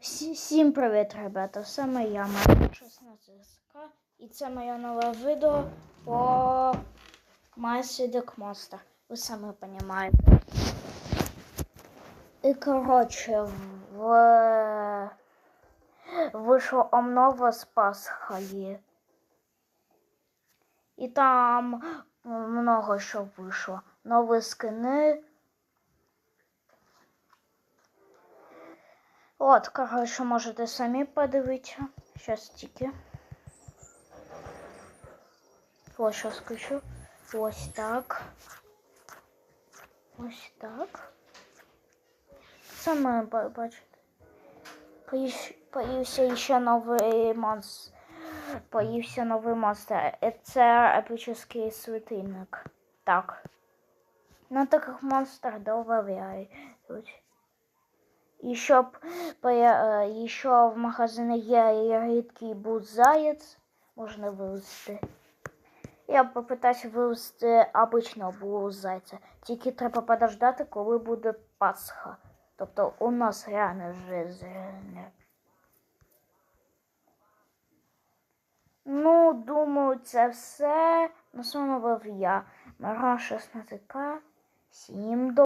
Всі- Всім привіт, ребята! Саме я, Марко 16К, і це моє нове відео по Майсідик Monster. Ви самі розумієте. І коротше, в... вийшло обнова з Пасхої. І там много що вийшло. Нові скини. От, коротше, можете самі подивитися. Щас тільки. Ось що скажу. Ось так. Ось так. Саме ба- бачите. Появився- ще новий монстр. Появився новий монстр. Це епічний світильник. Так. На таких монстрах додають. І щоб е, ще в магазині є рідкий бут заяць, можна вивезти. Я попитаюся вивезти обичного булу зайця. Тільки треба подождати, коли буде Пасха. Тобто у нас реально жизнь. Ну, думаю, це все. На вами я. Мара 16К. Всім до.